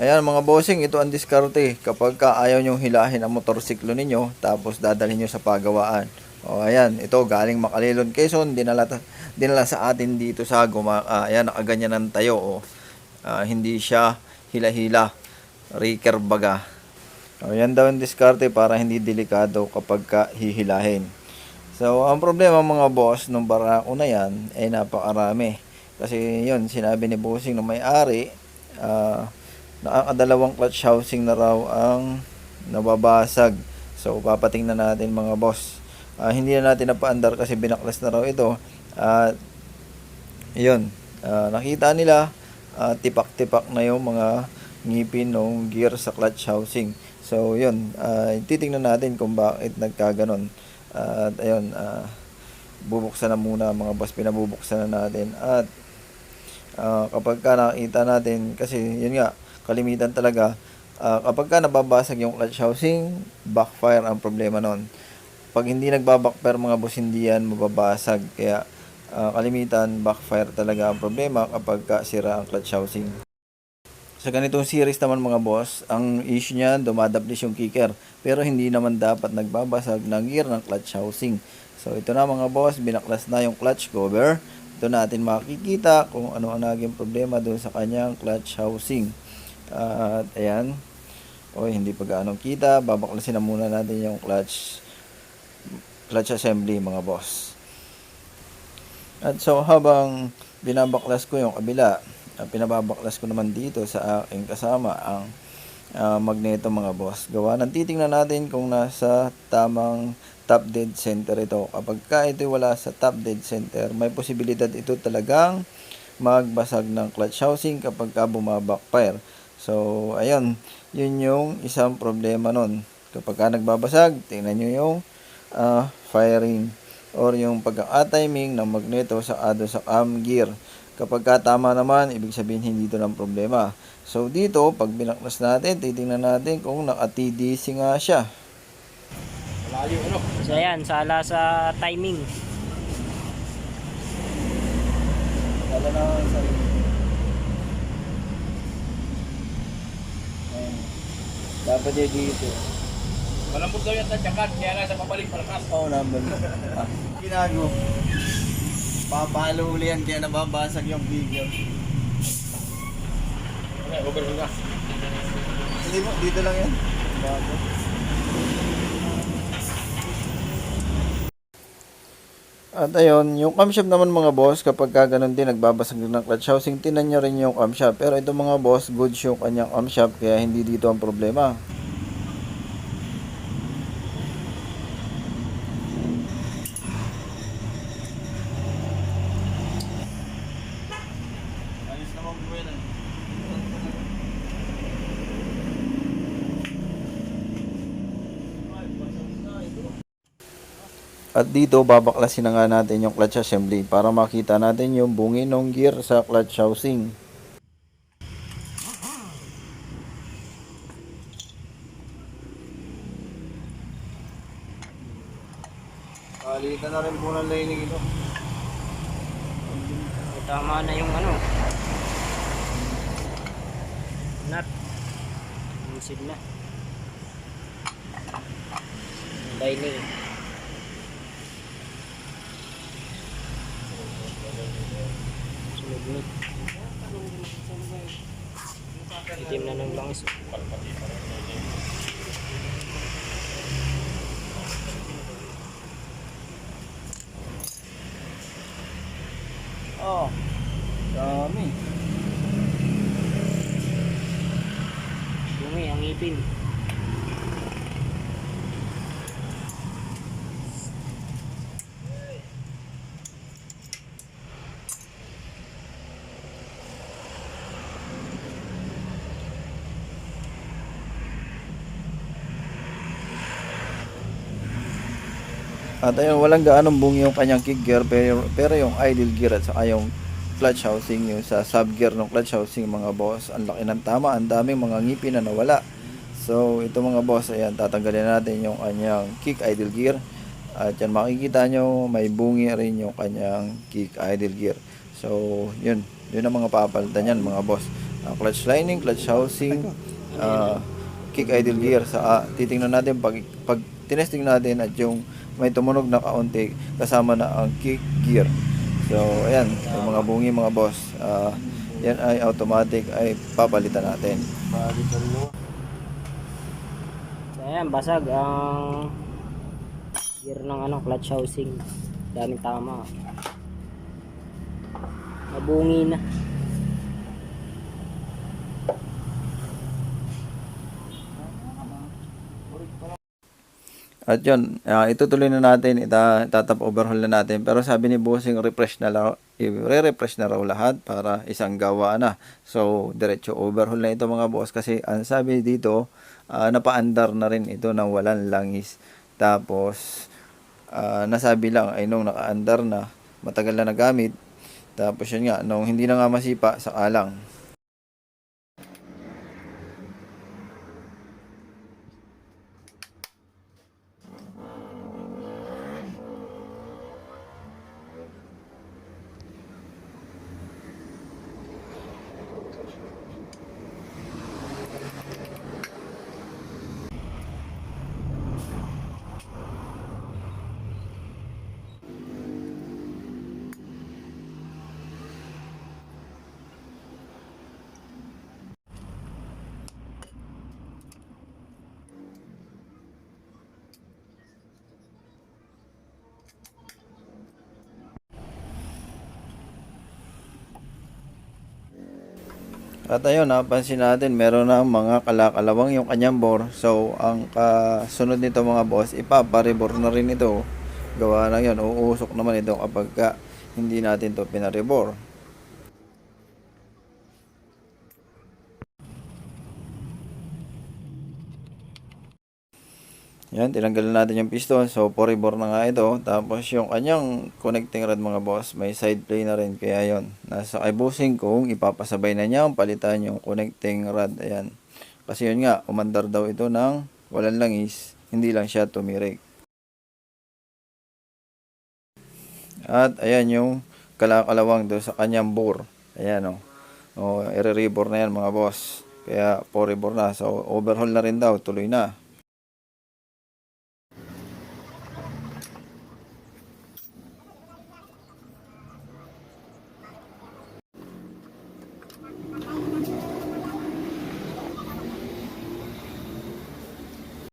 Ayan mga bossing, ito ang diskarte kapag ka ayaw nyong hilahin ang motorsiklo ninyo tapos dadalhin nyo sa pagawaan. O ayan, ito galing Makalilon, Quezon, dinala, dinala sa atin dito sa Guma. ah, ayan, nakaganyan ng tayo. O. Ah, hindi siya hila-hila, raker baga. O, yan daw ang diskarte para hindi delikado kapag ka hihilahin. So, ang problema mga boss nung barako na yan ay napakarami. Kasi yun, sinabi ni Bossing na may-ari, ah, nakakadalawang clutch housing na raw ang nababasag. So, papatingnan natin mga boss. Ah, hindi na natin napaandar kasi binaklas na raw ito. At, yun, ah, nakita nila, ah, tipak-tipak na yung mga ngipin ng gear sa clutch housing. So, yun, ah, titingnan natin kung bakit nagkaganon. At, ayun, ah, bubuksan na muna mga boss, pinabubuksan na natin. At, Ah, kapag ka nakita natin kasi yun nga kalimitan talaga ah, kapag ka nababasag yung clutch housing backfire ang problema nun pag hindi nagbabackfire mga boss hindi yan mababasag kaya ah, kalimitan backfire talaga ang problema kapag ka sira ang clutch housing sa ganitong series naman mga boss, ang issue niyan, dumadablis yung kicker. Pero hindi naman dapat nagbabasag ng gear ng clutch housing. So ito na mga boss, binaklas na yung clutch cover. Ito natin makikita kung ano ang naging problema doon sa kanyang clutch housing. At ayan, o hindi pa gaano kita, babaklasin na muna natin yung clutch clutch assembly mga boss. At so habang binabaklas ko yung kabila, uh, pinababaklas ko naman dito sa aking kasama ang ah, magneto mga boss. Gawa ng titingnan natin kung nasa tamang top dead center ito. Kapag ka ito wala sa top dead center, may posibilidad ito talagang magbasag ng clutch housing kapag ka bumabackfire. So, ayun, yun yung isang problema nun. Kapag ka nagbabasag, tingnan nyo yung ah, firing or yung pagka-timing ng magneto sa ado sa cam gear. Kapag ka tama naman, ibig sabihin hindi ito ng problema. So dito, pag binaklas natin, titingnan natin kung naka-TDC nga siya. Malayo ano? So ayan, sala sa timing. Wala na sa Dapat yun dito. Malambot daw yung tadyakan, kaya nga sa pabalik malakas. Oo, oh, number. ah, ginago. Papalo uli yan kaya nababasag yung video. Okay, na. Hindi mo, dito lang yan. Bago. At ayun, yung camshaft naman mga boss, kapag ka ganun din, nagbabasag din ng clutch housing, tinan nyo rin yung camshaft. Pero ito mga boss, good yung kanyang camshaft, kaya hindi dito ang problema. Ayos naman po yan At dito, babaklasin na nga natin yung clutch assembly para makita natin yung bungi ng gear sa clutch housing. Palitan na rin po ng lining ito. Tama na yung ano. Nut. Isid na. Lining. Sunod-sunod. Itim na ng langis. Oh, dami. Dumi, ang ipin. At ayun, walang gaanong bungi yung kanyang kick gear pero, pero yung idle gear at saka yung clutch housing yung sa sub gear ng clutch housing mga boss ang laki ng tama ang daming mga ngipin na nawala. So ito mga boss ayan tatanggalin natin yung kanyang kick idle gear. At yan makikita nyo may bungi rin yung kanyang kick idle gear. So yun yun ang mga papalitan yan mga boss. Ah, clutch lining, clutch housing, ah, kick idle gear. Sa, ah, titingnan natin pag, pag tinesting natin at yung may tumunog na kaunti kasama na ang kick gear. So, ayan, yung mga bungi mga boss, ah, yan ay automatic ay papalitan natin. So ayan, basag ang gear ng ano, clutch housing. Daming tama. Nabungi na. At yun, ah, itutuloy na natin, ita, tatap overhaul na natin. Pero sabi ni Bossing, refresh na lang, i-refresh na raw lahat para isang gawa na. So, diretso overhaul na ito mga boss kasi ang sabi dito, ah, napaandar na rin ito ng walang langis. Tapos, ah, nasabi lang ay nung nakaandar na, matagal na nagamit. Tapos yun nga, nung hindi na nga masipa, saka lang. At ayun, napansin natin, meron na mga kalakalawang yung kanyang bore. So, ang kasunod nito mga boss, ipaparebor na rin ito. Gawa na yun, uusok naman ito kapag ka hindi natin to pinarebor. Yan, tinanggalan natin yung piston. So, poribor na nga ito. Tapos, yung kanyang connecting rod mga boss, may side play na rin. Kaya yon nasa kay bossing kung ipapasabay na niya, palitan yung connecting rod. Ayan. Kasi yun nga, umandar daw ito ng walang langis. Hindi lang siya tumirik. At, ayan yung kalakalawang doon sa kanyang bore. Ayan o. O, i-rebore na yan mga boss. Kaya, poribor na. So, overhaul na rin daw. Tuloy na.